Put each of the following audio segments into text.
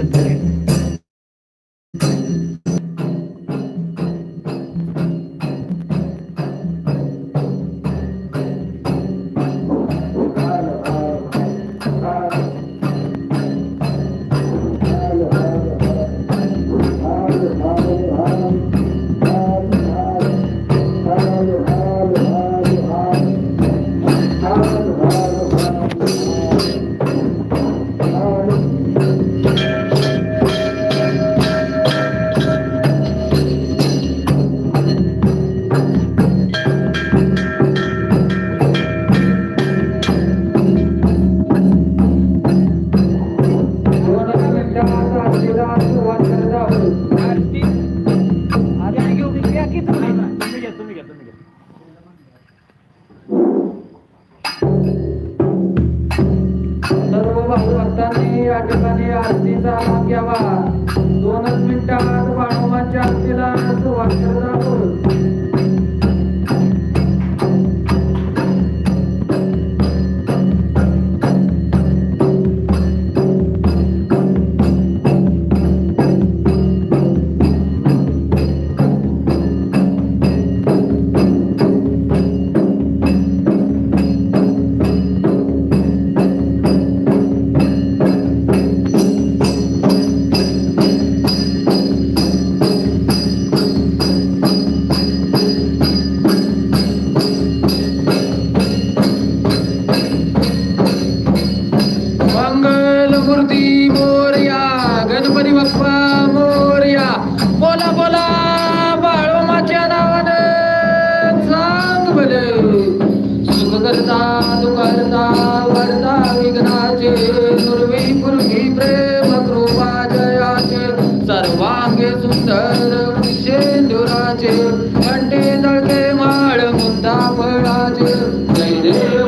Good. Jai Jai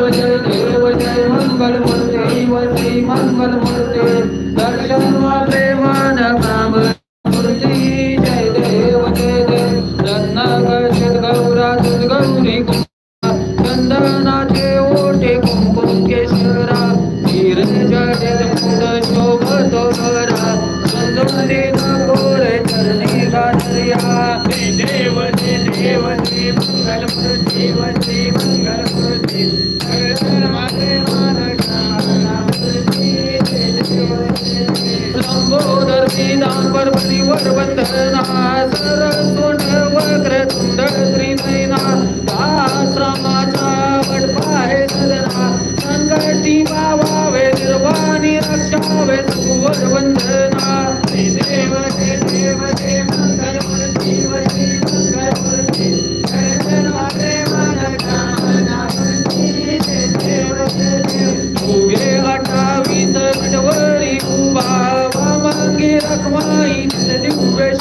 वाईसि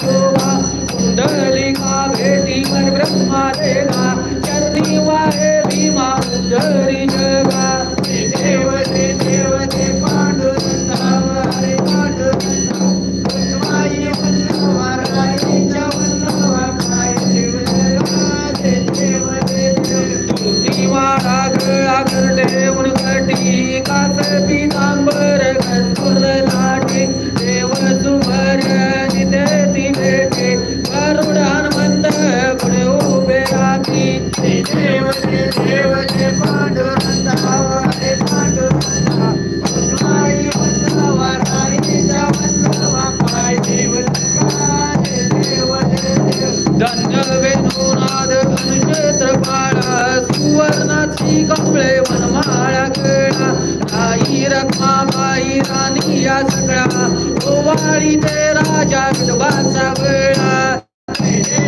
शोभा कुण्डलिका भेटी परब्रह्मा देवा चरणी वाहे भीमा उद्धरी जगा देव ते देव ते पांडुरंगा हरे पांडुरंगा माई वल्लवा रायच्या वल्लवा काय देव ते देव ते तुळशी वाडा गळा करणे उणगटी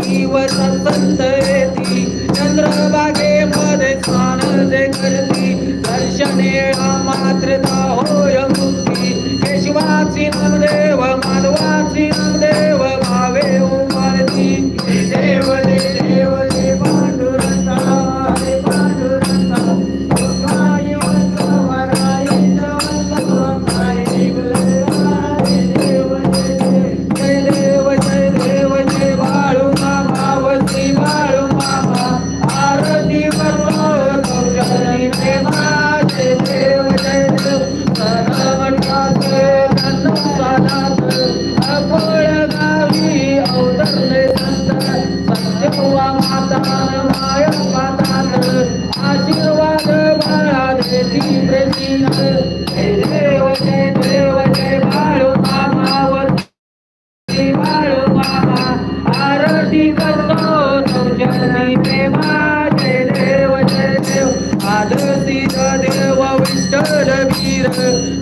दिवस संत येती चंद्रभागे मध्ये स्नान जे करती. दर्शने मात्र होय मुक्ती. केशवाची नामदेव माधवाची नामदेव सिद्ध देव विठ्ठल वीर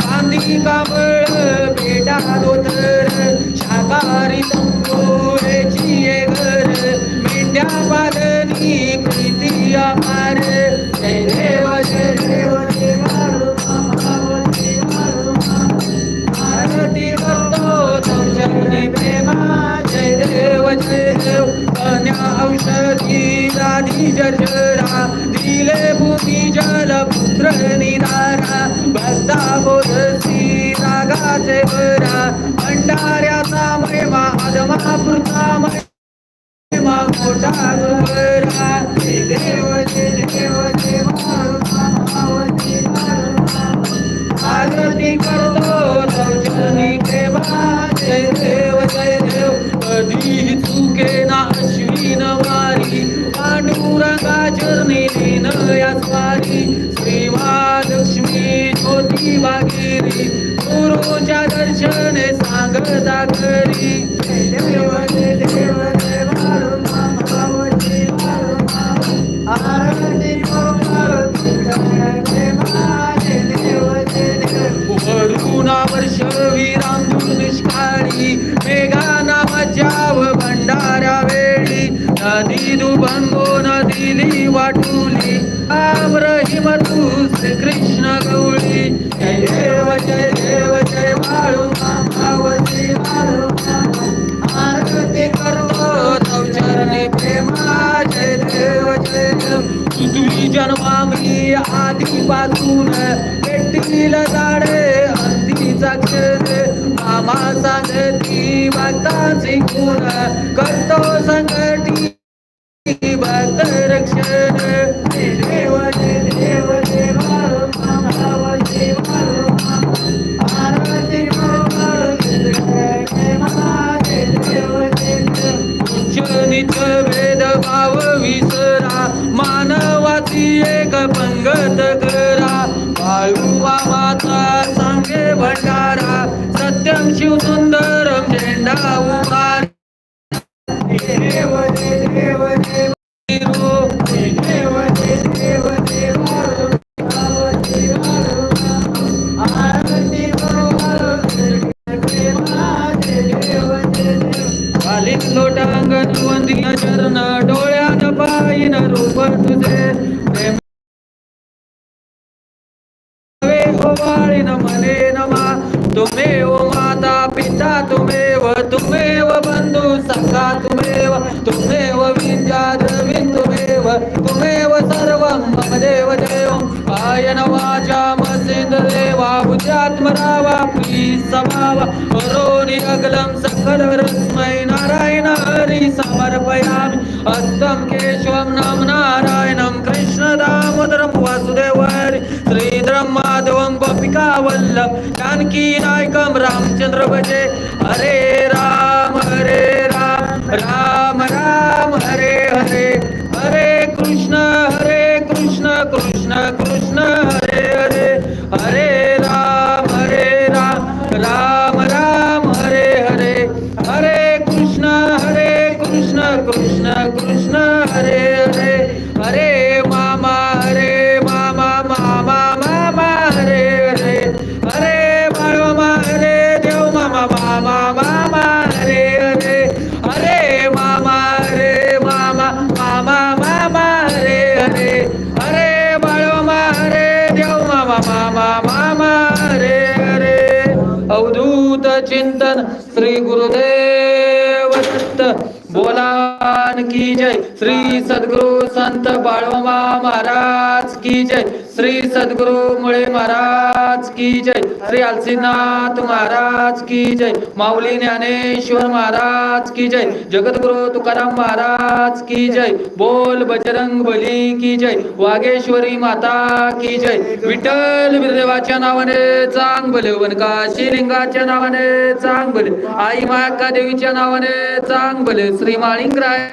कांदी कांबळ बेटा दोतर शाकाहारी तंबोळेची घर मेंढ्या पालनी प्रीती अपार जय देव जय देव भारती भक्तो तुमच्या प्रेमा. जय देव जय देव कन्या औषधी राधी जरा जल निधारा निदारा भक्ता बोधसी रागाचे बरा भंडाऱ्याचा महिमा आदमा पृथा महिमा मोठा गुबरा कृष्ण गौळी जय देव जय देव जय वाळू. जन्मामी आधीपासून भेटतील झाडे अंतीचा खेळ मामा सांगती भक्ताची शिकून करतो संकटी. भक्त रक्षण. स्वभाव करोनि अगलं सकलरस्मै नारायण हरि समर्पयामि। हस्तं केशवं नाम नारायणं कृष्ण दामोदरं वासुदेव हरि श्रीधरं माधवं गोपिका वल्लभ जानकी नायकं रामचंद्र भजे। हरे राम हरे राम राम राम हरे हरे। हरे कृष्ण हरे कृष्ण कृष्ण कृष्ण। कृष्ण कृष्ण हरे हरे हरे मामा हरे मामा मामा मामा हरे हरे हरे बाळोमा हरे देव मामा मामा मामा हरे हरे हरे मामा हरे मामा मामा मामा हरे हरे हरे बाळोमा हरे देव मामा मामा मामा हरे हरे अवधूत चिंतन श्री गुरुदेव बोला की जय श्री सद्गुरु संत बाळोमा महाराज की जय. श्री सद्गुरु मुळे महाराज की जय. श्री आलसीनाथ महाराज की जय. माऊली ज्ञानेश्वर महाराज की जय. जगद्गुरु तुकाराम महाराज की जय. बोल बजरंग बली की जय. वागेश्वरी माता की जय. विठ्ठल बिरदेवाच्या नावाने चांग भले वनका श्रीलिंगाच्या नावाने चांग भले आई माका देवीच्या नावाने चांग भले श्री माळिंगराय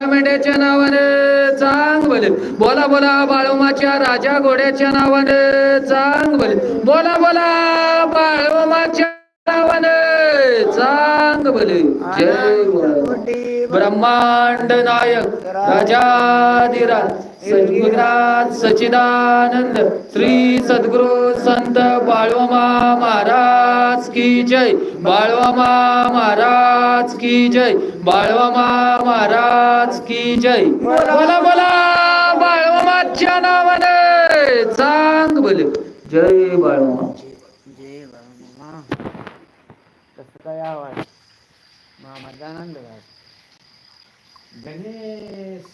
मेंढ्याच्या नावाने चांग भले बोला बोला बाळोमाच्या राजा घोड्याच्या नावाने चांग भले बोला बोला बाळोमाच्या नावाने चांग भले जय ब्रह्मांड नायक राजाधिराज. सद्गुरुनाथ सचिदानंद श्री सद्गुरु संत बाळवमा महाराज की जय. बाळवमा महाराज की जय. बाळवमा महाराज की जय. बोला बोला बाळवमाच्या नावाने. चांग बोल. जय बाळवमा जय बाळवमा कसं काय आवाज? मामाचा गणेश.